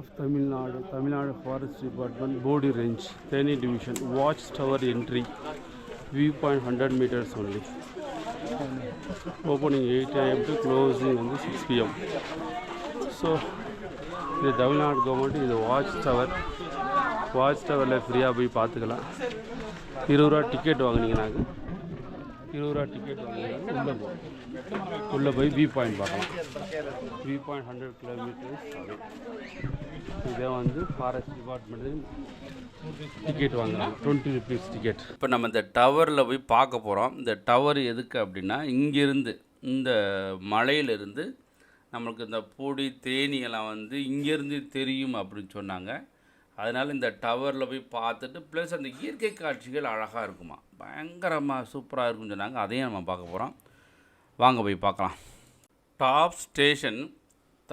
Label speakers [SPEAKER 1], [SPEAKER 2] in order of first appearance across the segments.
[SPEAKER 1] Of Tamil Nadu Tamil Nadu forest department Bodi range Theni division watch tower entry view point hundred meters only opening eight AM to closing வந்து six PM so இது Tamil Nadu government இது watch tower watch டவரில் ஃப்ரீயாக போய் பார்த்துக்கலாம் இருபது ரூபா ticket வாங்கினீங்கன்னாங்க இருபது ரூபா டிக்கெட் வாங்கினீங்கன்னா உள்ளே போகும் உள்ளே போய் வியூ பாயிண்ட் பார்க்கலாம். வியூ பாயிண்ட் ஹண்ட்ரட் கிலோமீட்டர்ஸ் இதே வந்து ஃபாரஸ்ட் டிபார்ட்மெண்ட் டிக்கெட் வாங்குறாங்க. டுவெண்ட்டி ருபீஸ் டிக்கெட்
[SPEAKER 2] இப்போ நம்ம இந்த டவரில் போய் பார்க்க போகிறோம் இந்த டவர் எதுக்கு அப்படின்னா இங்கேருந்து இந்த மலையிலிருந்து நம்மளுக்கு இந்த பொடி தேனியெல்லாம் வந்து இங்கேருந்து தெரியும் அப்படின்னு சொன்னாங்க. அதனால் இந்த டவரில் போய் பார்த்துட்டு ப்ளஸ் அந்த இயற்கை காட்சிகள் அழகாக இருக்குமா. பயங்கரமாக சூப்பராக இருக்கும்னு சொன்னாங்க. அதையும் நம்ம பார்க்க போகிறோம் வாங்க போய் பார்க்கலாம். டாப் ஸ்டேஷன்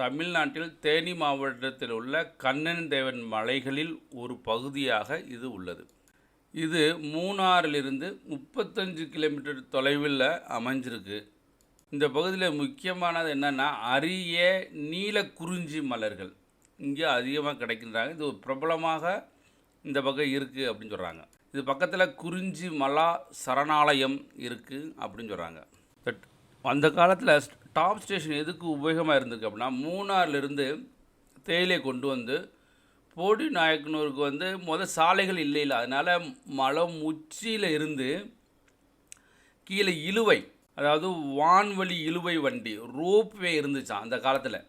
[SPEAKER 2] தமிழ்நாட்டில் தேனி மாவட்டத்தில் உள்ள கண்ணன் தேவன் மலைகளில் ஒரு பகுதியாக இது உள்ளது. இது மூணாறிலிருந்து முப்பத்தஞ்சு கிலோமீட்டர் தொலைவில் அமைஞ்சிருக்கு. இந்த பகுதியில் முக்கியமானது என்னென்னா அரிய நீல குறிஞ்சி மலர்கள். இங்கே அதிகமாக கிடைக்கின்றாங்க. இது ஒரு பிரபலமாக இந்த பக்கம் இருக்குது அப்படின்னு சொல்கிறாங்க இது பக்கத்தில் குறிஞ்சி மலா சரணாலயம் இருக்குது அப்படின்னு சொல்கிறாங்க அந்த காலத்தில் டாப் ஸ்டேஷன் எதுக்கு உபயோகமாக இருந்திருக்கு அப்படின்னா மூணார்லேருந்து தேயிலை கொண்டு வந்து போடி நாயக்கனூருக்கு வந்து முதல் சாலைகள் இல்லை இல்லை. அதனால் மலை உச்சியில் இருந்து கீழே இழுவை அதாவது வான்வழி இழுவை வண்டி ரோப்வே இருந்துச்சாம் அந்த காலத்தில்.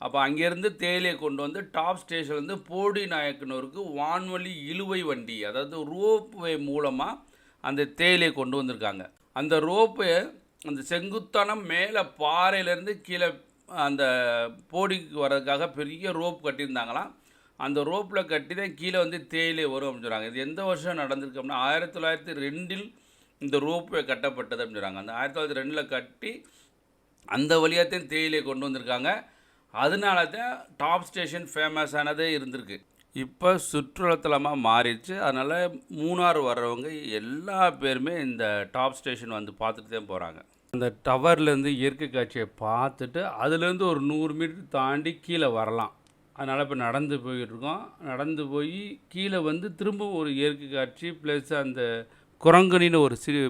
[SPEAKER 2] அப்போ அங்கேருந்து தேயிலையை கொண்டு வந்து டாப் ஸ்டேஷன்லேருந்து போடி நாயக்கனூருக்கு வான்வழி இழுவை வண்டி அதாவது ரோப்வே மூலமாக அந்த தேயிலையை கொண்டு வந்திருக்காங்க. அந்த ரோப்பு அந்த செங்குத்தானம் மேலே பாறையிலேருந்து கீழே அந்த போடிக்கு வர்றதுக்காக பெரிய ரோப் கட்டியிருந்தாங்களாம். அந்த ரோப்பில் கட்டி தான் கீழே வந்து தேயிலை வரும் அப்படின்னு சொல்கிறாங்க இது எந்த வருஷம் நடந்திருக்கோம்னா ஆயிரத்தி தொள்ளாயிரத்தி ரெண்டில் இந்த ரோப்வே கட்டப்பட்டது அப்படின்னு சொல்கிறாங்க அந்த ஆயிரத்தி தொள்ளாயிரத்தி ரெண்டில் கட்டி அந்த வழியாகத்தையும் தேயிலையை கொண்டு வந்திருக்காங்க. அதனால தான் டாப் ஸ்டேஷன் ஃபேமஸானதே இருந்திருக்கு. இப்போ சுற்றுலாத்தலமாக மாறிடுச்சு. அதனால் மூணார் வர்றவங்க எல்லா பேருமே இந்த டாப் ஸ்டேஷன் வந்து பார்த்துட்டு தான் போகிறாங்க அந்த டவர்லேருந்து இயற்கை காட்சியை பார்த்துட்டு அதுலேருந்து ஒரு நூறு மீட்டர் தாண்டி கீழே வரலாம். அதனால் இப்போ நடந்து போயிட்டுருக்கோம். நடந்து போய் கீழே வந்து திரும்ப ஒரு இயற்கை காட்சி ப்ளஸ் அந்த குரங்கனின்னு ஒரு சிறு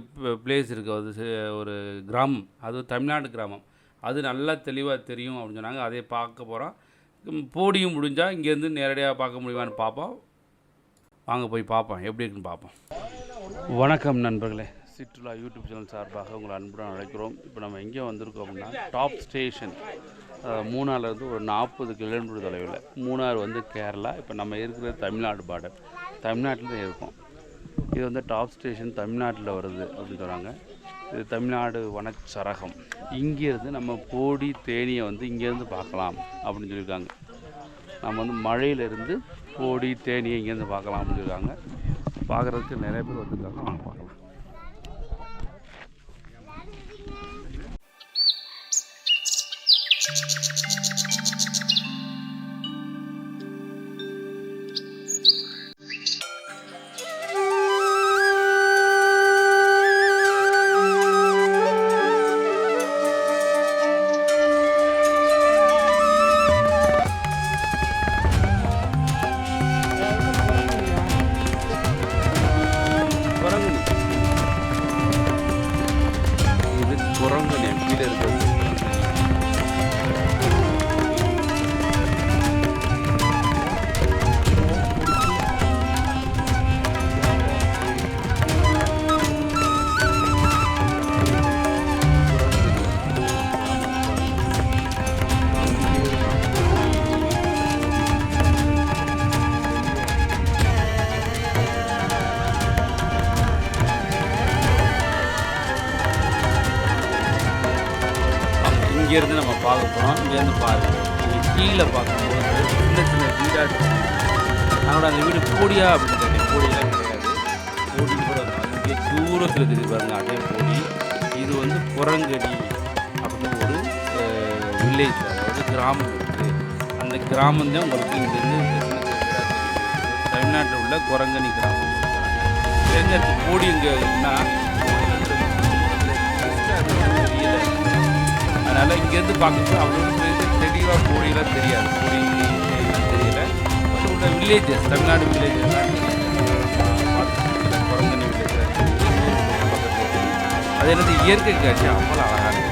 [SPEAKER 2] பிளேஸ் இருக்குது அது ஒரு கிராமம். அது தமிழ்நாடு கிராமம். அது நல்லா தெளிவாக தெரியும் அப்படின்னு சொன்னாங்க. அதே பார்க்க போகிறோம் போடியும் முடிஞ்சால் இங்கேருந்து நேரடியாக பார்க்க முடியுமான்னு பார்ப்போம். வாங்க போய் பார்ப்போம். எப்படி இருக்குன்னு பார்ப்போம். வணக்கம் நண்பர்களே. சிற்றுலா யூடியூப் சேனல் சார்பாக உங்களை அன்புடன் அழைக்கிறோம். இப்போ நம்ம எங்கே வந்திருக்கோம் அப்படின்னா டாப் ஸ்டேஷன் மூணாறுலேருந்து ஒரு நாற்பது கிலோமீட்டர் தொலைவில். மூணார் வந்து கேரளா இப்போ நம்ம இருக்கிறது தமிழ்நாடு பார்டர் தமிழ்நாட்டில் தான் இருக்கோம். இது வந்து டாப் ஸ்டேஷன் தமிழ்நாட்டில் வருது அப்படின்னு சொல்கிறாங்க இது தமிழ்நாடு வனச்சரகம். இங்கேருந்து நம்ம போடி தேனியை வந்து இங்கேருந்து பார்க்கலாம் அப்படின்னு சொல்லியிருக்காங்க. நம்ம வந்து மழையிலேருந்து போடி தேனியை இங்கேருந்து பார்க்கலாம் அப்படின்னு சொல்லியிருக்காங்க. பார்க்குறதுக்கு நிறைய பேர் வந்திருக்காங்க. வாங்க பார்க்கலாம். போடியெல்லாம் கிடையாது போடி கூட இங்கே தூரத்தில் இருக்குது பாருங்க அதே போடி இது வந்து குரங்கடி அப்படின்னு ஒரு வில்லேஜ் அதாவது கிராமம் இருக்குது அந்த கிராமம் தான் உங்களுக்கு இங்கேருந்து தமிழ்நாட்டில் உள்ள குரங்கணி கிராமம் இளைஞருக்கு இருக்குது போடி எங்கே இருக்குன்னா அதனால் இங்கேருந்து பார்க்கும்போது அவ்வளோ தெளிவாக போடியெல்லாம் தெரியாது போடி villages Tamil Nadu villages Kurangani village அது என்னது இயற்கை காட்சி? அவ்வளோ அழகாக இருக்கு.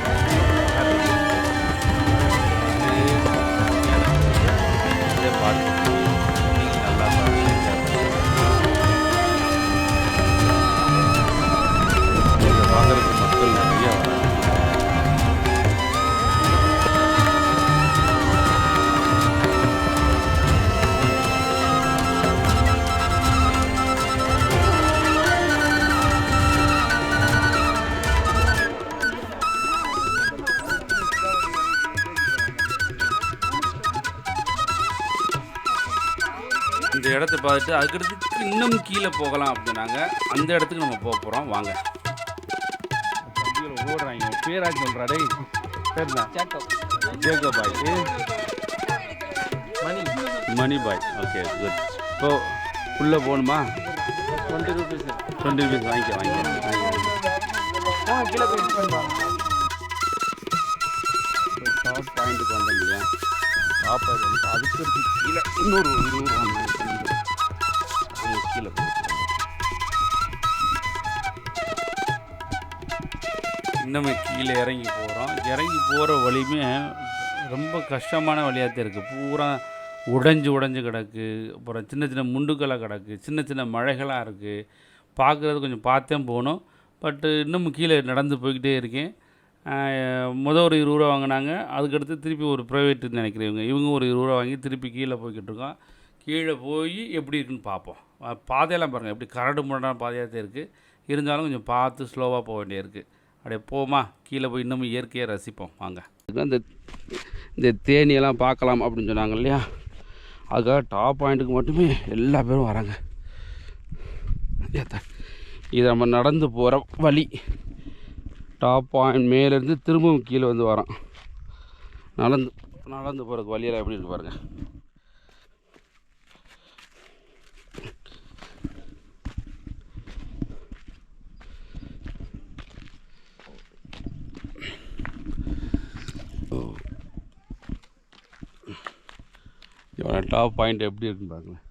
[SPEAKER 2] பார்த்துட்டு அதுக்கடுத்து இன்னும் கீழே போகலாம் அப்படின்னாங்க. அந்த இடத்துக்கு நம்ம போக போகிறோம் வாங்க. ஓடுறாங்க. பேராச்சு சொல்கிறா டேய். பேர்னா ஜேக்கோ பாய்
[SPEAKER 3] மணி
[SPEAKER 2] மணி. பாய் ஓகே குட் இப்போ உள்ளே போகணுமா?
[SPEAKER 3] டுவெண்ட்டி ருபீஸ்
[SPEAKER 2] டுவெண்ட்டி ருபீஸ் வாங்கிக்க வாங்கிக்க.
[SPEAKER 3] கீழே போய்
[SPEAKER 2] டாப் பாயிண்ட்டுக்கு வந்தோம் இல்லையா? டாப் அதுக்கு கீழே இன்னொரு ஒரு கீழே போயிட்டு இன்னுமே கீழே இறங்கி போகிறோம் இறங்கி போகிற வழியுமே ரொம்ப கஷ்டமான வழியாக தான் இருக்குது பூரா உடைஞ்சு உடைஞ்சு கிடக்கு. அப்புறம் சின்ன சின்ன முண்டுக்களாக கிடக்கு. சின்ன சின்ன மழைகளாக இருக்குது பார்க்குறது கொஞ்சம் பார்த்தேன் போகணும். பட்டு இன்னும் கீழே நடந்து போய்கிட்டே இருக்கேன். ஆஹ் முத ஒரு இருபது ரூபா வாங்கினாங்க. அதுக்கடுத்து திருப்பி ஒரு ப்ரைவேட்டுன்னு நினைக்கிறேன் இவங்க. இவங்க ஒரு இருபது ரூபா வாங்கி திருப்பி கீழே போய்கிட்டு இருக்கோம். கீழே போய் எப்படி இருக்குன்னு பார்ப்போம். பாதையெல்லாம் பாருங்கள் எப்படி கரடு முரடான பாதையாக தான் இருக்குது இருந்தாலும் கொஞ்சம் பார்த்து ஸ்லோவாக போக வேண்டியிருக்கு அப்படியே போமா கீழே போய் இன்னமும் இயற்கையாக ரசிப்போம் வாங்க. இந்த இந்த தேனியெல்லாம் பார்க்கலாம் அப்படின்னு சொன்னாங்க இல்லையா? அதுக்காக டாப் பாயிண்ட்டுக்கு மட்டுமே எல்லா பேரும் வராங்க. இது நம்ம நடந்து போகிற வழி. டாப் பாயிண்ட் மேலேருந்து திரும்பவும் கீழே வந்து வரோம் நடந்து நடந்து போகிறதுக்கு வழியெல்லாம் எப்படி இருக்கு பாருங்கள் இவன் டாப் பாயிண்ட் எப்படி இருக்குன்னு பாருங்களேன்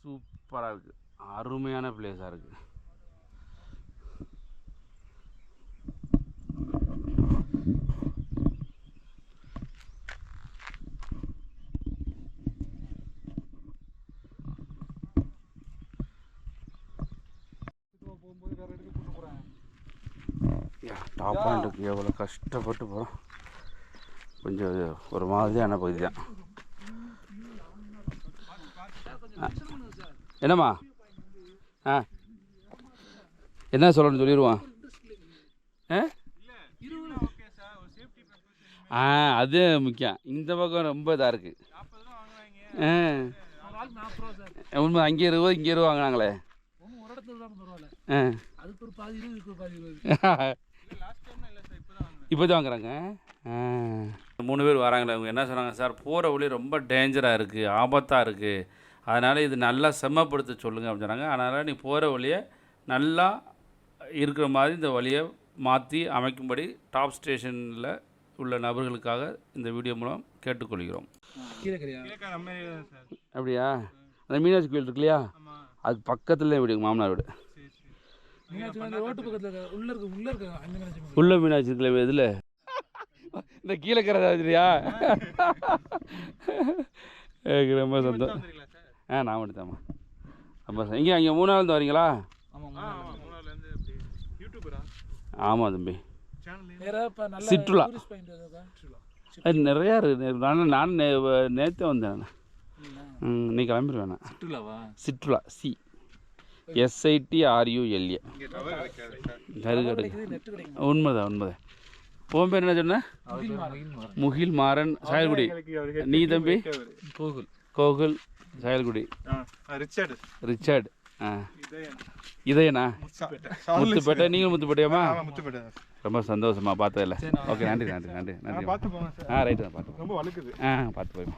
[SPEAKER 2] சூப்பராக இருக்குது அருமையான பிளேஸாக இருக்குது டாப் பாயிண்ட்டுக்கு எவ்வளோ கஷ்டப்பட்டு போகிறோம் கொஞ்சம் ஒரு மாதிரியான பகுதி தான் ஆ. என்னம்மா? ஆ. என்ன சொல்லணும்னு சொல்லிடுவான் ஆ? ஆ அது முக்கியம். இந்த பக்கம் ரொம்ப இதாக இருக்குது ஆ. உண்மை அங்கே இருபது இங்கே இருபது வாங்கினாங்களே. இப்போ தான் வாங்குறாங்க. மூணு பேர் வராங்களே அவங்க என்ன சொன்னாங்க? சார் போகிற வழி ரொம்ப டேஞ்சராக இருக்குது ஆபத்தாக இருக்குது அதனால் இது நல்லா செம்மப்படுத்த சொல்லுங்கள் அப்படின்னு சொன்னாங்க. அதனால் நீ போகிற வழியை நல்லா இருக்கிற மாதிரி இந்த வழியை மாற்றி அமைக்கும்படி டாப் ஸ்டேஷனில் உள்ள நபர்களுக்காக இந்த வீடியோ மூலம் கேட்டுக்கொள்கிறோம். அப்படியா? அந்த மீனாட்சி கோயில் இருக்கு இல்லையா அது பக்கத்தில் வீடு மாமனார் வீடு.
[SPEAKER 3] உள்ள இருக்க உள்ள இருக்க அந்த மீனாட்சி மங்கலம்.
[SPEAKER 2] உள்ள மீனாட்சி இருக்குல்ல இதில்? இந்த கீழே கரதாதிரியா எனக்கு ரொம்ப சந்தோஷம். ஆ நான் மட்டும்தாம்மா. ரொம்ப. இங்கே அங்கே மூணாவது வரீங்களா?
[SPEAKER 3] ஆமா
[SPEAKER 2] ஆமாம் தம்பி சிற்றுலா.
[SPEAKER 3] இருக்கா?
[SPEAKER 2] நிறையா இருக்குது நான் நான் நேற்றே வந்தேன் நீ கிளம்பிடுவேன்
[SPEAKER 3] சுற்றுலாவா?
[SPEAKER 2] சிற்றுலா சி. எஸ்ஐடி ஆர்யூஎல்ஏ
[SPEAKER 3] நெட் கிடைக்கும்?
[SPEAKER 2] உண்மைதான் உண்மைதான். உன் பேர் என்ன சொன்ன? முகில் மாறன் சாயல்குடி. நீ தம்பி?
[SPEAKER 3] கோகுல்.
[SPEAKER 2] கோகுல். சாயல்குடி.
[SPEAKER 4] ரிச்சர்டு.
[SPEAKER 2] ரிச்சர்ட். ஆ. இதயண்ணா முத்துப்பேட்டை. நீங்கள் முத்துப்பேட்டையாம்மா?
[SPEAKER 4] முத்துப்பேட்டை.
[SPEAKER 2] ரொம்ப சந்தோஷமா பார்த்ததில்ல ஓகே நன்றி நன்றி நன்றி நன்றி.
[SPEAKER 4] பார்த்து போங்க சார்.
[SPEAKER 2] ஆ ரைட்டு தான் பார்த்து
[SPEAKER 4] ரொம்ப வழுக்குது.
[SPEAKER 2] ஆ பார்த்து போய்மா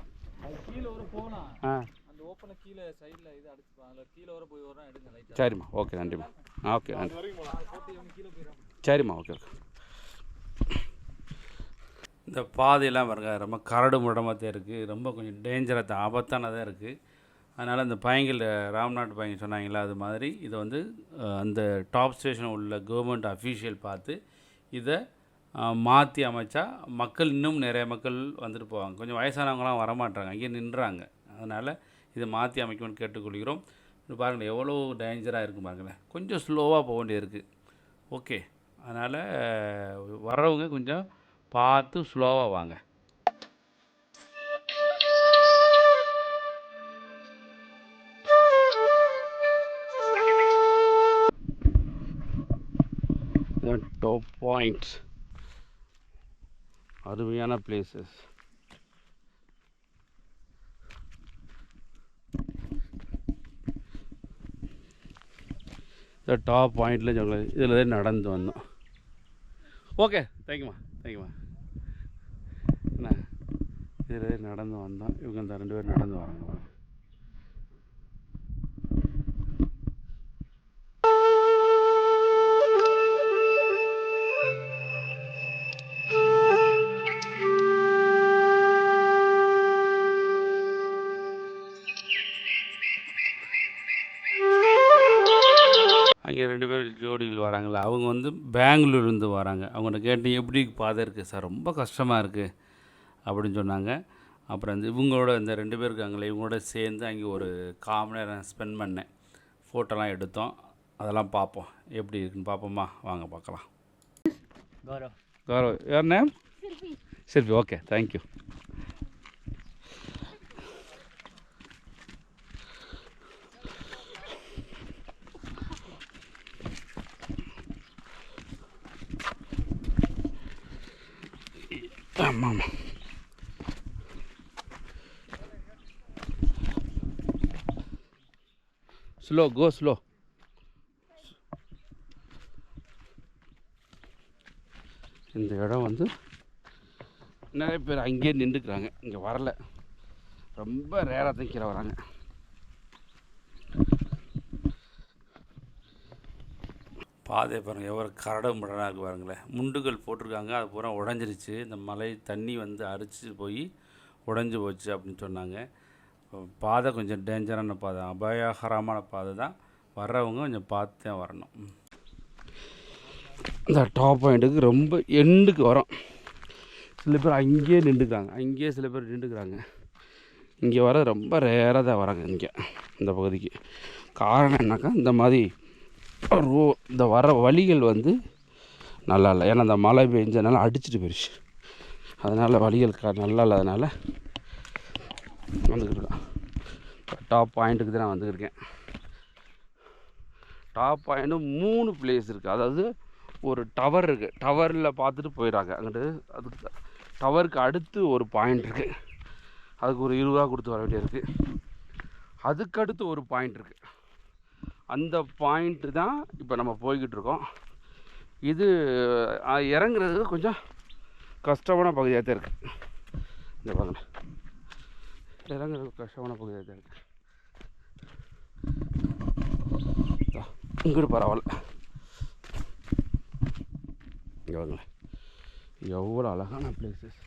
[SPEAKER 3] கீழே வர போகலாம்
[SPEAKER 2] ஆ.
[SPEAKER 3] அந்த ஓப்பனை கீழே சைடுல இது அடிச்சுப்பாங்க. அதுல கீழே வர போய் வரணும் எடுங்க லைட்டா.
[SPEAKER 2] சரிம்மா ஓகே நன்றிம்மா. ஆ ஓகே நன்றி. சரிம்மா ஓகே ஓகே. இந்த பாதையெல்லாம் பாருங்க ரொம்ப கரடு முடமாக இருக்குது ரொம்ப கொஞ்சம் டேஞ்சராக தான் ஆபத்தானதாக இருக்குது
[SPEAKER 5] அதனால் அந்த பயங்கள் ராம்நாட் பயங்க சொன்னாங்களா அது மாதிரி இதை வந்து அந்த டாப் ஸ்டேஷன் உள்ள கவர்மெண்ட் அஃபீஷியல் பார்த்து இதை மாற்றி அமைச்சா மக்கள் இன்னும் நிறைய மக்கள் வந்துட்டு போவாங்க. கொஞ்சம் வயசானவங்களாம் வரமாட்டாங்க அங்கேயே நின்றாங்க. அதனால் இதை மாற்றி அமைக்கணும்னு கேட்டுக்கொள்கிறோம். இது பாருங்களேன் எவ்வளோ டேஞ்சராக இருக்கும் பாருங்களேன். கொஞ்சம் ஸ்லோவாக போக வேண்டியது இருக்குது ஓகே அதனால் வர்றவங்க கொஞ்சம் பார்த்து ஸ்லோவாக வாங்க.
[SPEAKER 2] டாப் பாயிண்ட்ஸ் அருமையான பிளேசஸ் இந்த டாப் பாயிண்டில் சொல்ல இதில் தான் நடந்து வந்தோம். ஓகே தேங்க்யூம்மா தேங்க்யூம்மா இதில் நடந்து வந்தோம் இவங்க இந்த ரெண்டு பேரும் நடந்து வராங்க அங்கே ரெண்டு பேர் ஜோடிகள் வராங்களா அவங்க வந்து பெங்களூர்லேருந்து வராங்க. அவங்கள்ட்ட கேட்டு எப்படி பாதை இருக்குது சார் ரொம்ப கஷ்டமாக இருக்குது அப்படின்னு சொன்னாங்க. அப்புறம் இந்த இவங்களோட இந்த ரெண்டு பேர் இருக்காங்களே இவங்களோட சேர்ந்து அங்கே ஒரு கால் மணி நேரம் ஸ்பெண்ட் பண்ணேன். ஃபோட்டோலாம் எடுத்தோம். அதெல்லாம் பார்ப்போம். எப்படி இருக்குன்னு பார்ப்போமா? வாங்க பார்க்கலாம்.
[SPEAKER 3] கௌரவ்.
[SPEAKER 2] கௌரவ் யார் நேம்? சரி ஓகே தேங்க்யூ ஆமாம் ஆமாம் ஸ்லோ கோ ஸ்லோ இந்த இடம் வந்து நிறைய பேர் அங்கேயே நின்றுக்கிறாங்க. இங்கே வரல. ரொம்ப ரேராக தான் கீழே வராங்க.
[SPEAKER 5] பாதை பாருங்கள் எவ்வளோ கரடு முரடாக இருக்கு பாருங்களேன் முண்டுகள் போட்டிருக்காங்க அது பூரா உடஞ்சிருச்சு. இந்த மலை தண்ணி வந்து அரிச்சு போய் உடஞ்சி போச்சு அப்படின்னு சொன்னாங்க. பாதை கொஞ்சம் டேஞ்சரான பாதை அபாயகரமான பாதை தான். வர்றவங்க கொஞ்சம் பார்த்து தான் வரணும்.
[SPEAKER 2] இந்த டாப் பாயிண்ட்டுக்கு ரொம்ப எண்டுக்கு வரோம். சில பேர் அங்கேயே நின்றுக்கிறாங்க. அங்கேயே சில பேர் நின்றுக்கிறாங்க. இங்கே வர ரொம்ப ரேராக தான் வராங்க இங்கே இந்த பகுதிக்கு. காரணம் என்னக்கா இந்த மாதிரி ரோ இந்த வர வழிகள் வந்து நல்லா இல்லை. ஏன்னா இந்த மழை பெஞ்சனால அடிச்சிட்டு போயிடுச்சு அதனால் வழிகள் க நல்லா இல்லாதனால வந்துக்கிட்டு இருக்கேன் டாப் பாயிண்ட்டுக்கு தான் நான் வந்துக்கிருக்கேன் டாப் பாயிண்ட்டு மூணு பிளேஸ் இருக்குது அதாவது ஒரு டவர் இருக்குது டவரில் பார்த்துட்டு போயிடுறாங்க அங்கிட்டு அதுக்கு டவருக்கு அடுத்து ஒரு பாயிண்ட் இருக்குது அதுக்கு ஒரு இருபது ரூபா கொடுத்து வர வேண்டியது இருக்குது அதுக்கடுத்து ஒரு பாயிண்ட் இருக்குது அந்த பாயிண்ட்டு தான் இப்போ நம்ம போய்கிட்டு இருக்கோம் இது இறங்குறது கொஞ்சம் கஷ்டமான பகுதியாக தான் இருக்குது இந்த பாருங்க. இறங்குறது கஷ்டமான பகுதியாக இருக்குது இங்கிட்டு பரவாயில்ல இங்கே எவ்வளோ அழகான பிளேசஸ்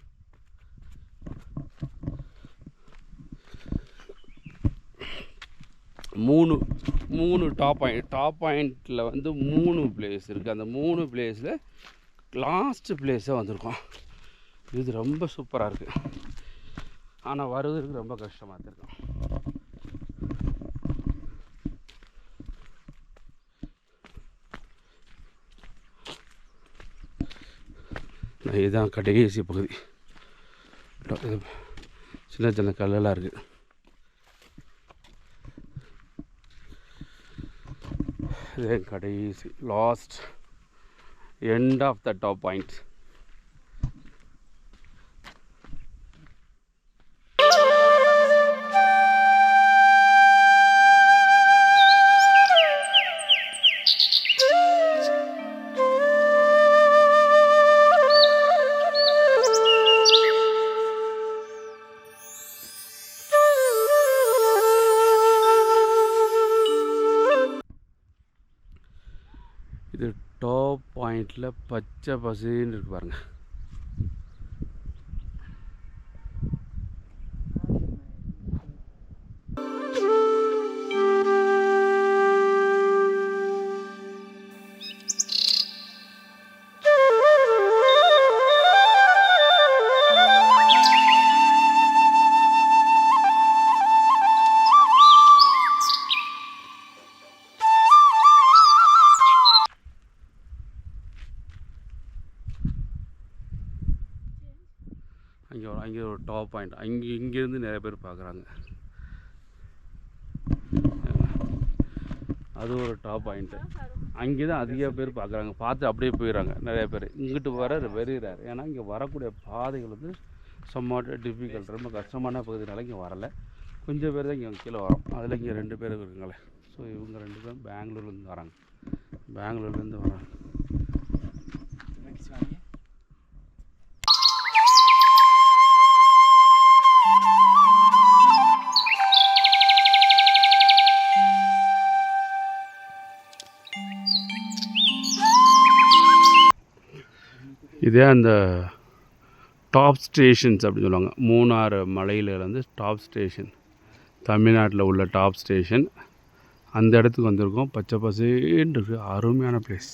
[SPEAKER 2] மூணு மூணு டாப் பாயிண்ட் டாப் பாயிண்டில் வந்து மூணு பிளேஸ் இருக்குது அந்த மூணு பிளேஸில் லாஸ்ட்டு பிளேஸாக வந்திருக்கோம். இது ரொம்ப சூப்பராக இருக்குது ஆனால் வருவதற்கு ரொம்ப கஷ்டமாக தான் இருக்கும் இதுதான் கடைசி பகுதி. சின்ன சின்ன கல்லெல்லாம் இருக்குது இது கடைசி last end of the top point வீட்டில் பச்சை பசேன்னு இருக்கு பாருங்கள் அங்கே இங்கேருந்து நிறைய பேர் பார்க்குறாங்க. அது ஒரு டாப் பாயிண்ட்டு அங்கே தான் அதிக பேர் பார்க்குறாங்க. பார்த்து அப்படியே போயிடுறாங்க நிறைய பேர். இங்கிட்டு வர வெறுகிறார். ஏன்னா இங்கே வரக்கூடிய பாதைகள் வந்து சம்மாட் டிஃபிகல்ட் ரொம்ப கஷ்டமான பகுதினால இங்கே வரல. கொஞ்சம் பேர் தான் இங்கே கீழே வரோம். அதில் இங்கே ரெண்டு பேர் இருக்குங்களே. ஸோ இவங்க ரெண்டு பேரும் பெங்களூர்லேருந்து வராங்க. பெங்களூர்லேருந்து வராங்க. இதே அந்த டாப் ஸ்டேஷன்ஸ் அப்படின்னு சொல்லுவாங்க. மூணாறு மலையில் வந்து டாப் ஸ்டேஷன் தமிழ்நாட்டில் உள்ள டாப் ஸ்டேஷன் அந்த இடத்துக்கு வந்திருக்கோம். பச்சை பசேன்னு இருக்குது அருமையான பிளேஸ்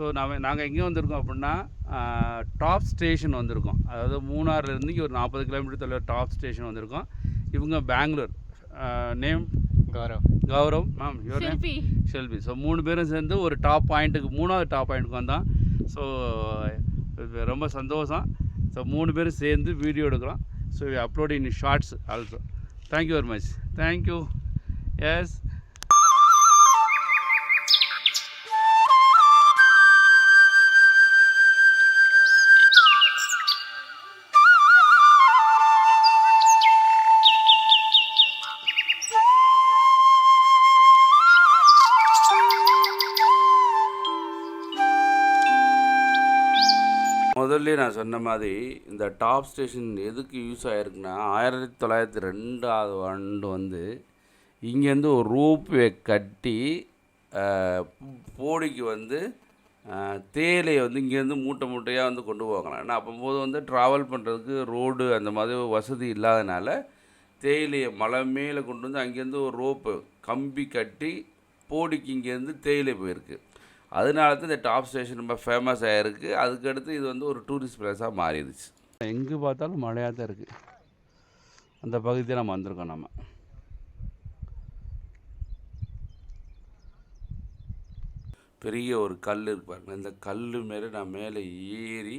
[SPEAKER 2] ஸோ நாம நாங்கள் எங்கே வந்திருக்கோம் அப்படின்னா டாப் ஸ்டேஷன் வந்திருக்கோம். அதாவது மூணாறுலேருந்து இங்கே ஒரு நாற்பது கிலோமீட்டர் தொலைவில் டாப் ஸ்டேஷன் வந்திருக்கோம். இவங்க Bengaluru. Name
[SPEAKER 6] Gaurav.
[SPEAKER 2] Gaurav. Ma'am your name
[SPEAKER 7] Shilpi.
[SPEAKER 2] So மூணு பேரும் சேர்ந்து ஒரு டாப் பாயிண்ட்டுக்கு மூணாவது டாப் பாயிண்ட்டுக்கு வந்தோம். ஸோ ரொம்ப சந்தோஷம். ஸோ மூணு பேரும் சேர்ந்து வீடியோ எடுக்கிறோம். So upload in shorts also thank you very much thank you yes முதல்ல நான் சொன்ன மாதிரி இந்த டாப் ஸ்டேஷன் எதுக்கு யூஸ் ஆகிருக்குன்னா ஆயிரத்தி தொள்ளாயிரத்தி ரெண்டாவது ஆண்டு வந்து இங்கேருந்து ஒரு ரோப்வே கட்டி போடிக்கு வந்து தேயிலையை வந்து இங்கேருந்து மூட்டை மூட்டையாக வந்து கொண்டு போவாங்களாம். ஏன்னா அப்போம்போது வந்து ட்ராவல் பண்ணுறதுக்கு ரோடு அந்த மாதிரி வசதி இல்லாதனால தேயிலையை மலை மேலே கொண்டு வந்து அங்கேருந்து ஒரு ரோப்பு கம்பி கட்டி போடிக்கு இங்கேருந்து தேயிலை போயிருக்கு. அதனால தான் இந்த டாப் ஸ்டேஷன் ரொம்ப ஃபேமஸ் ஆகிருக்கு அதுக்கடுத்து இது வந்து ஒரு டூரிஸ்ட் பிளேஸாக மாறிடுச்சு. எங்கே பார்த்தாலும் மழையாக தான் இருக்குது அந்த பகுதியை நம்ம வந்திருக்கோம் நம்ம. பெரிய ஒரு கல் இருக்கு பாருங்க. இந்த கல் மேலே நான் மேலே ஏறி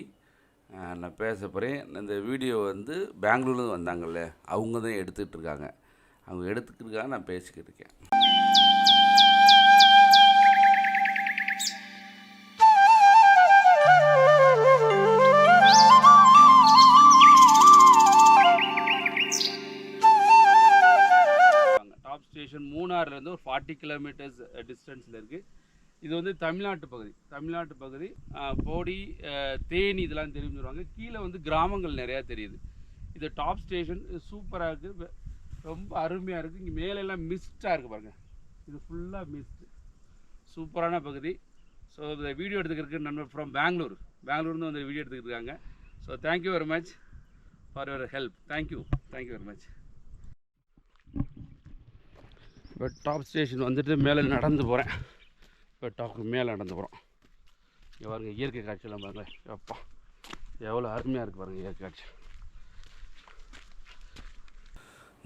[SPEAKER 2] நான் பேச போகிறேன் இந்த வீடியோ வந்து பெங்களூர்லேருந்து வந்தாங்கல்ல அவங்க தான் எடுத்துகிட்டு இருக்காங்க. அவங்க எடுத்துக்கிட்டு இருக்காங்க நான் பேசிக்கிட்டு இருக்கேன். டாப் ஸ்டேஷன் மூணாறுலேருந்து ஒரு ஃபார்ட்டி கிலோமீட்டர்ஸ் டிஸ்டன்ஸில் இருக்குது இது வந்து தமிழ்நாட்டு பகுதி. தமிழ்நாட்டு பகுதி போடி தேனி இதெல்லாம் தெரிஞ்சுருவாங்க கீழே வந்து கிராமங்கள் நிறையா தெரியுது. இது டாப் ஸ்டேஷன் சூப்பராக இருக்குது ரொம்ப அருமையாக இருக்குது இங்கே மேலெல்லாம் மிஸ்டாக இருக்குது பாருங்கள் இது ஃபுல்லாக மிஸ்ட் சூப்பரான பகுதி. ஸோ இந்த வீடியோ எடுத்துக்கிறதுக்கு நண்பர் ஃப்ரம் பெங்களூர் பெங்களூர்ந்து வந்து வீடியோ எடுத்துக்கிட்டு இருக்காங்க so thank you very much for your help thank you thank you very much இப்போ டாப் ஸ்டேஷன் வந்துட்டு மேலே நடந்து போகிறேன் இப்போ டாப்புக்கு மேலே நடந்து போகிறோம் இங்கே பாருங்கள் இயற்கை காட்சியெல்லாம் பாருங்களேன். எப்பா எவ்வளோ அருமையாக இருக்குது பாருங்கள் இயற்கை காட்சி.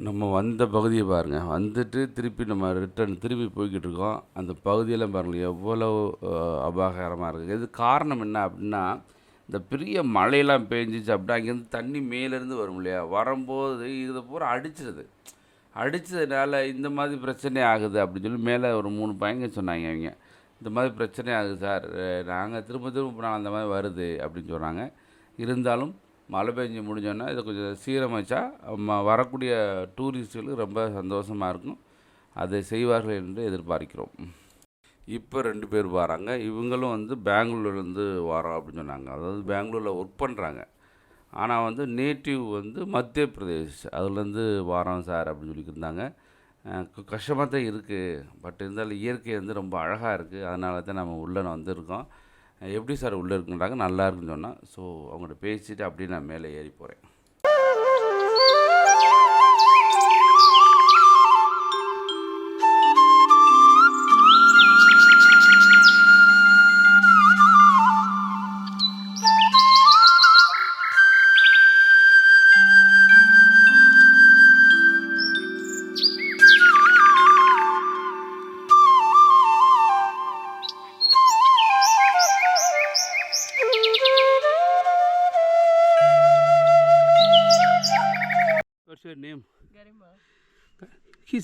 [SPEAKER 2] நம்ம வந்த பகுதியை பாருங்கள் வந்துட்டு திருப்பி நம்ம ரிட்டர்ன் திருப்பி போய்கிட்டு இருக்கோம். அந்த பகுதியெல்லாம் பாருங்கள் எவ்வளோ அபாகரமாக இருக்குது இது காரணம் என்ன அப்படின்னா இந்த பெரிய மழையெல்லாம் பெஞ்சிச்சு அப்படின்னா அங்கேருந்து தண்ணி மேலேருந்து வரும் இல்லையா? வரும்போது இதை பூரா அடிச்சிருது. அடித்ததுனால இந்த மாதிரி பிரச்சனை ஆகுது அப்படின்னு சொல்லி மேலே ஒரு மூணு பையங்க சொன்னாங்க அவங்க இந்த மாதிரி பிரச்சனை ஆகுது சார். நாங்கள் திரும்ப திரும்ப போனால் அந்த மாதிரி வருது அப்படின்னு சொன்னாங்க. இருந்தாலும் மழை பெஞ்சு முடிஞ்சோன்னா இதை கொஞ்சம் சீரமைச்சா ம- வரக்கூடிய டூரிஸ்ட்டுகளுக்கு ரொம்ப சந்தோஷமாக இருக்கும். அதை செய்வார்கள் என்று எதிர்பார்க்கிறோம். இப்போ ரெண்டு பேர் வராங்க. இவங்களும் வந்து பெங்களூர்லேருந்து வரோம் அப்படின்னு சொன்னாங்க. அதாவது பெங்களூரில் ஒர்க் பண்ணுறாங்க ஆனால் வந்து நேட்டிவ் வந்து மத்திய பிரதேஷ். அதுலேருந்து வரோம் சார் அப்படின்னு சொல்லியிருந்தாங்க கஷ்டமாக தான் இருக்குது பட் இருந்தாலும் இயற்கை வந்து ரொம்ப அழகாக இருக்குது அதனால தான் நம்ம உள்ளே வந்திருக்கோம். எப்படி சார் உள்ளே இருக்குன்றாங்க நல்லா இருக்குன்னு சொன்னால் ஸோ அவங்கள்ட்ட பேசிட்டு அப்படியே நான் மேலே ஏறி போகிறேன்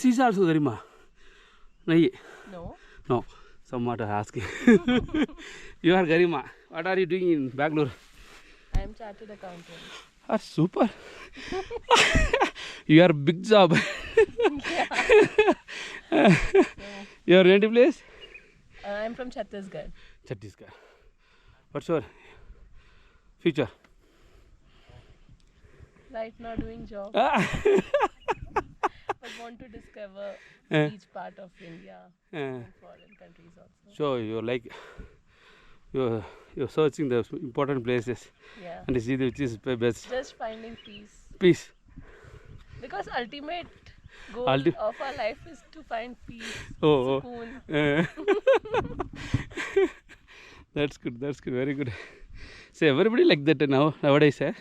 [SPEAKER 2] திஸ் இஸ் ஆல்சோ கரிமா நெய்
[SPEAKER 8] No.
[SPEAKER 2] No some what asking you are Garima what are you doing in Bengaluru
[SPEAKER 8] I am chartered accountant.
[SPEAKER 2] Are super you are big job your native place
[SPEAKER 8] Uh, I am from Chhattisgarh.
[SPEAKER 2] Chhattisgarh. What's your future?
[SPEAKER 8] Right now doing job, but want to discover
[SPEAKER 2] Eh.
[SPEAKER 8] each part of India and foreign countries also.
[SPEAKER 2] so you're like you're you're searching the important places
[SPEAKER 8] Yeah.
[SPEAKER 2] and see which is best
[SPEAKER 8] Just finding peace.
[SPEAKER 2] peace.
[SPEAKER 8] Because ultimate goal
[SPEAKER 2] Ulti-
[SPEAKER 8] of our life is to find peace.
[SPEAKER 2] Oh, oh.
[SPEAKER 8] Sukoon.
[SPEAKER 2] Uh, that's good. That's good. Very good. So everybody like that now nowadays. Eh?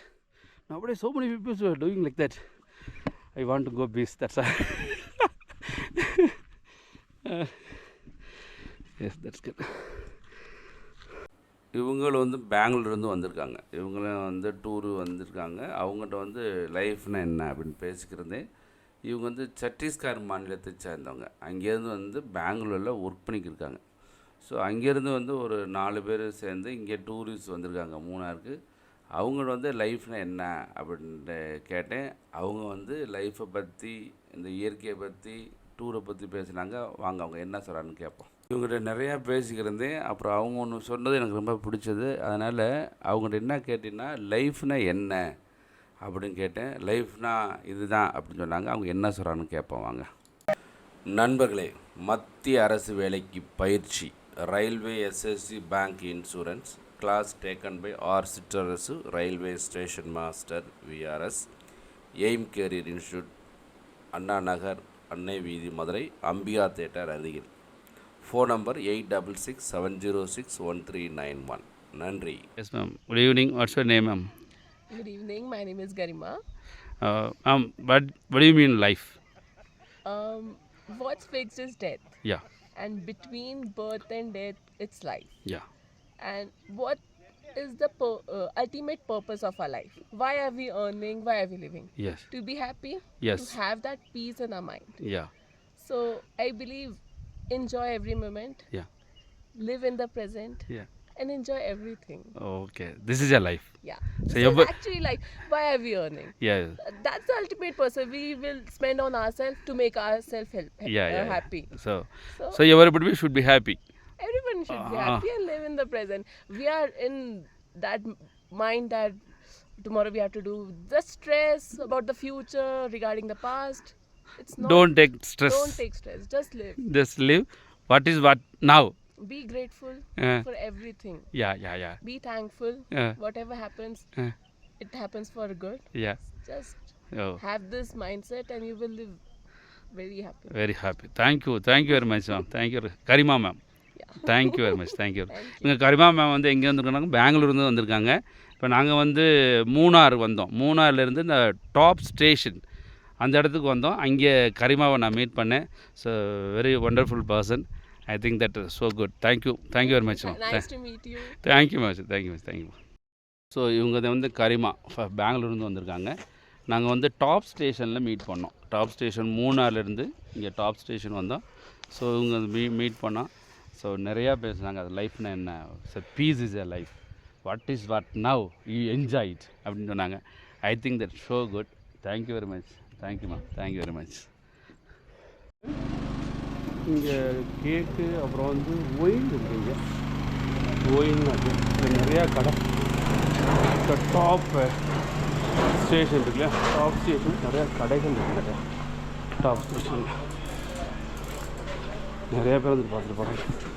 [SPEAKER 2] Nowadays, so many people are doing like that. I want to go beach. That's all. Uh, yes, that's good.
[SPEAKER 9] இவங்களும் வந்து பெங்களூர்லேருந்து வந்திருக்காங்க இவங்களும் வந்து tour வந்திருக்காங்க அவங்ககிட்ட வந்து லைஃப்னா என்ன அப்படின்னு பேசிக்கிறதே இவங்க வந்து சத்தீஸ்கர் மாநிலத்தை சேர்ந்தவங்க அங்கேருந்து வந்து பெங்களூரில் ஒர்க் பண்ணிக்கிருக்காங்க ஸோ அங்கேருந்து வந்து ஒரு நாலு பேர் சேர்ந்து இங்கே டூரிஸ்ட் வந்திருக்காங்க மூணாருக்கு அவங்க வந்து லைஃப்னா என்ன அப்படின்ட்டு கேட்டேன். அவங்க வந்து லைஃப்பை பற்றி இந்த இயற்கையை பற்றி டூரை பற்றி பேசுனாங்க. வாங்க அவங்க என்ன சொல்கிறான்னு கேட்போம் இவங்ககிட்ட நிறையா பேசிக்கிறதேன் அப்புறம் அவங்க ஒன்று சொன்னது எனக்கு ரொம்ப பிடிச்சது. அதனால் அவங்ககிட்ட என்ன கேட்டிங்கன்னா லைஃப்னா என்ன அப்படின்னு கேட்டேன். லைஃப்னா இதுதான் அப்படின்னு சொன்னாங்க. அவங்க என்ன சொல்கிறான்னு கேட்போம் வாங்க. நண்பர்களே மத்திய அரசு வேலைக்கு பயிற்சி railway SSC bank insurance class taken by R Sitrarasu railway station master VRS aim career institute Anna Nagar அன்னை வீதி மதுரை அம்பிகா தேட்டர் அருகில் phone number eight double six seven zero six one three nine one நன்றி
[SPEAKER 2] Yes, ma'am. Good evening. What's your name, ma'am?
[SPEAKER 8] Good evening. My name is Garima.
[SPEAKER 2] Uh, ma'am, what what do you mean life?
[SPEAKER 8] Um, what's fixed is death,
[SPEAKER 2] Yeah,
[SPEAKER 8] and between birth and death, it's life.
[SPEAKER 2] yeah.
[SPEAKER 8] And what is the pur- uh, ultimate purpose of our life? Why are we earning? Why are we living?
[SPEAKER 2] Yes,
[SPEAKER 8] To be happy.
[SPEAKER 2] Yes.
[SPEAKER 8] To have that peace in our mind.
[SPEAKER 2] yeah,
[SPEAKER 8] So I believe enjoy every moment,
[SPEAKER 2] yeah,
[SPEAKER 8] live in the present,
[SPEAKER 2] yeah.
[SPEAKER 8] and enjoy everything.
[SPEAKER 2] Okay, this is your life.
[SPEAKER 8] Yeah.
[SPEAKER 2] So
[SPEAKER 8] This
[SPEAKER 2] you're bu-
[SPEAKER 8] actually like why are we earning?
[SPEAKER 2] Yeah,
[SPEAKER 8] That's the ultimate purpose. We will spend on ourselves to make ourselves help,
[SPEAKER 2] yeah, yeah. yeah.
[SPEAKER 8] happy.
[SPEAKER 2] So,
[SPEAKER 8] So,
[SPEAKER 2] so everybody should be happy
[SPEAKER 8] everyone should be happy and live in the present. We are in that mind that tomorrow we have to do the stress about the future regarding the past. It's not
[SPEAKER 2] don't take stress.
[SPEAKER 8] Don't take stress. Just live.
[SPEAKER 2] Just live. What is what now?
[SPEAKER 8] Be grateful
[SPEAKER 2] Yeah.
[SPEAKER 8] for everything.
[SPEAKER 2] Yeah yeah yeah.
[SPEAKER 8] Be thankful.
[SPEAKER 2] Yeah.
[SPEAKER 8] whatever happens
[SPEAKER 2] Yeah.
[SPEAKER 8] it happens for good.
[SPEAKER 2] Yeah.
[SPEAKER 8] Just
[SPEAKER 2] oh.
[SPEAKER 8] have this mindset and you will live very happy.
[SPEAKER 2] Very happy. Thank you. Thank you very much ma'am. Thank you. Karima ma'am. Thank you very much thank you இங்கே Garima ma'am வந்து எங்கே வந்திருக்காங்க பெங்களூர்லேருந்து வந்திருக்காங்க. இப்போ நாங்கள் வந்து மூணார் வந்தோம். மூணார்லேருந்து இந்த டாப் ஸ்டேஷன் அந்த இடத்துக்கு வந்தோம். அங்கே கரிமாவை நான் மீட் பண்ணேன். So very wonderful person I think that so good thank you thank you very much ma'am. Thank you much thank you much thank you so இவங்க வந்து கரிமா. பெங்களூர்லேருந்து வந்திருக்காங்க. நாங்கள் வந்து டாப் ஸ்டேஷனில் மீட் பண்ணோம். டாப் ஸ்டேஷன் மூணார்லேருந்து இங்கே டாப் ஸ்டேஷன் வந்தோம். ஸோ இவங்க மீ மீட் பண்ணோம். ஸோ நிறையா பேசுனாங்க அது லைஃப்னா என்ன? Sir peace is a life what is what now you enjoy it அப்படின்னு சொன்னாங்க. I think that so good thank you very much thank you ma'am thank you very much இங்கே கேக்கு அப்புறம் வந்து ஒயின் இருக்குங்க. ஒயின் அது. நிறையா கடை. இந்த டாப் ஸ்டேஷன் eh, இருக்குல்ல? டாப் ஸ்டேஷன் நிறையா கடைகள் இருக்கு நிறையா டாப் ஸ்டேஷனில் நிறைய பேர் வந்து பார்த்துட்டு போகிறாங்க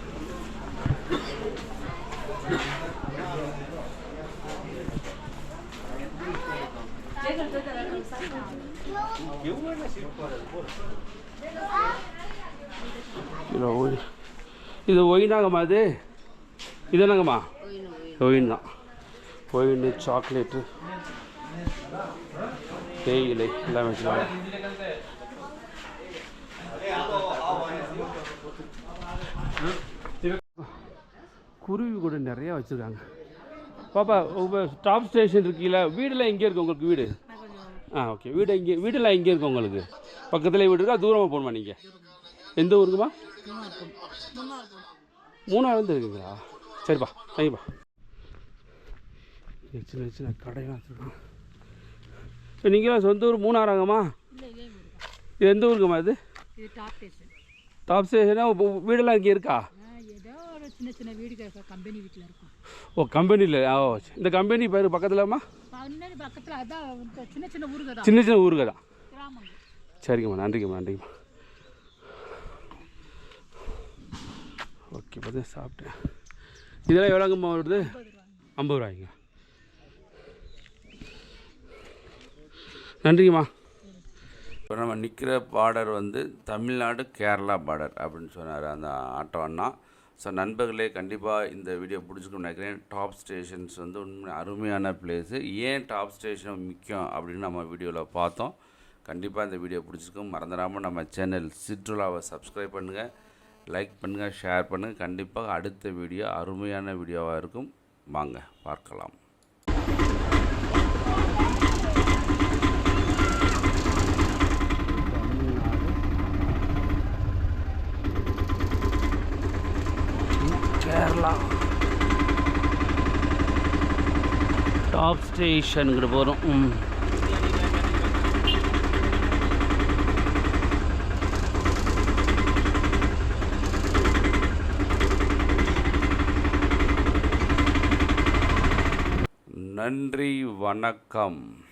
[SPEAKER 2] கிலோ ஒயின் இது ஒயினாங்கம்மா இது. இது என்னங்கம்மா? ஒயின் தான். Wine chocolate. தேயிலை எல்லாம் வச்சுருவாங்க குருவி கூட நிறையா வச்சுருக்காங்க. பாப்பா உங்கள் டாப் ஸ்டேஷன் இருக்கீங்களா வீடெல்லாம் எங்கே இருக்குது உங்களுக்கு வீடு?
[SPEAKER 1] ஆ ஓகே வீடு இங்கே வீடெல்லாம் எங்கே இருக்கு உங்களுக்கு? பக்கத்துலேயே வீடு இருக்கா? தூரமாக போகணுமா நீங்கள் எந்த ஊருக்குமா? மூணாறு வந்து இருக்குங்களா? சரிப்பா தேங்க்யூப்பா சின்ன சின்ன கடையெல்லாம் வச்சுருக்கோம் இப்போ நீங்கள் சொந்த ஊர் மூணாறாங்கம்மா? இது எந்த ஊருக்குமா இது?
[SPEAKER 10] டாப் ஸ்டேஷனா
[SPEAKER 1] வீடெல்லாம் இங்கே இருக்கா?
[SPEAKER 10] ஒரு சின்ன சின்ன வீடு கம்பெனி வீட்டில் இருக்கும்.
[SPEAKER 1] ஓ கம்பெனியில் ஓ இந்த கம்பெனி பேர் பக்கத்துலம்மா
[SPEAKER 10] பக்கத்தில் அதான் சின்ன சின்ன ஊருங்க தான்
[SPEAKER 1] சின்ன சின்ன ஊருங்க தான் சரிங்கம்மா நன்றிங்கம்மா நன்றிங்கம்மா. ஓகே பார்த்து சாப்பிட்டேன். இதெல்லாம் எவ்வளோங்கம்மா வருது? ஐம்பது ரூபாய்ங்க. நன்றிங்கம்மா.
[SPEAKER 2] இப்போ நம்ம நிற்கிற பார்டர் வந்து தமிழ்நாடு கேரளா பார்டர் அப்படின்னு சொன்னார் அந்த ஆட்டோ அண்ணா. ஸோ நண்பர்களே கண்டிப்பாக இந்த வீடியோ பிடிச்சிக்கணும்னு நினைக்கிறேன். டாப் ஸ்டேஷன்ஸ் வந்து உண்மை அருமையான பிளேஸு ஏன் டாப் ஸ்டேஷன் முக்கியம் அப்படின்னு நம்ம வீடியோவில் பார்த்தோம். கண்டிப்பாக இந்த வீடியோ பிடிச்சிருக்கும். மறந்துடாமல் நம்ம சேனல் சிற்றுலாவை சப்ஸ்கிரைப் பண்ணுங்கள் லைக் பண்ணுங்கள் ஷேர் பண்ணுங்கள் கண்டிப்பாக அடுத்த வீடியோ அருமையான வீடியோவாக இருக்கும். வாங்க பார்க்கலாம்.
[SPEAKER 1] கேரளா. டாப் ஸ்டேஷனுங்கிற போகிறோம்
[SPEAKER 2] நன்றி வணக்கம்.